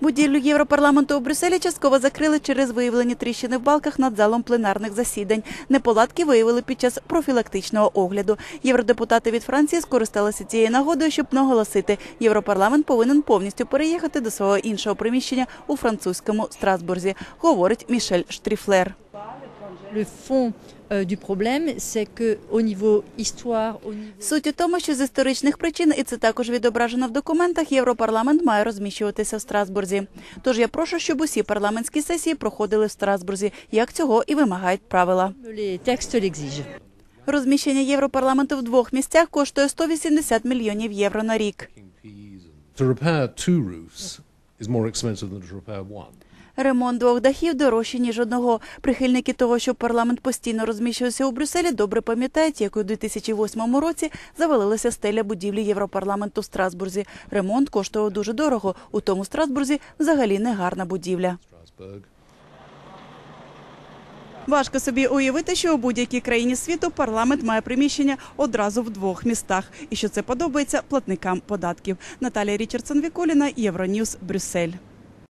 Будівлю Європарламенту у Брюсселі частково закрили через виявлені тріщини в балках над залом пленарних засідань. Неполадки виявили під час профілактичного огляду. Євродепутати від Франції скористалися цією нагодою, щоб наголосити, Європарламент повинен повністю переїхати до свого іншого приміщення у французькому Страсбурзі, говорить Мішель Штріфлер. Le fond euh, du problème, c'est que au niveau histoire, au niveau Суть у тому, що з історичних причин, і це також відображено в документах, Європарламент має розміщуватися в Страсбурзі. Тож я прошу, щоб усі парламентські сесії проходили в Страсбурзі, як цього і вимагають правила. Розміщення Європарламенту в двох місцях коштує 180 мільйонів євро на рік. Ремонт двох дахів дорожче ніж одного. Прихильники того, що парламент постійно розміщувався у Брюсселі, добре пам'ятають, як у 2008 році завалилася стеля будівлі Європарламенту в Страсбурзі. Ремонт коштував дуже дорого. У тому Страсбурзі взагалі не гарна будівля. Важко собі уявити, що у будь-якій країні світу парламент має приміщення одразу в двох містах, і що це подобається платникам податків. Наталія Річардсон Віколіна, Євроньюз, Брюссель.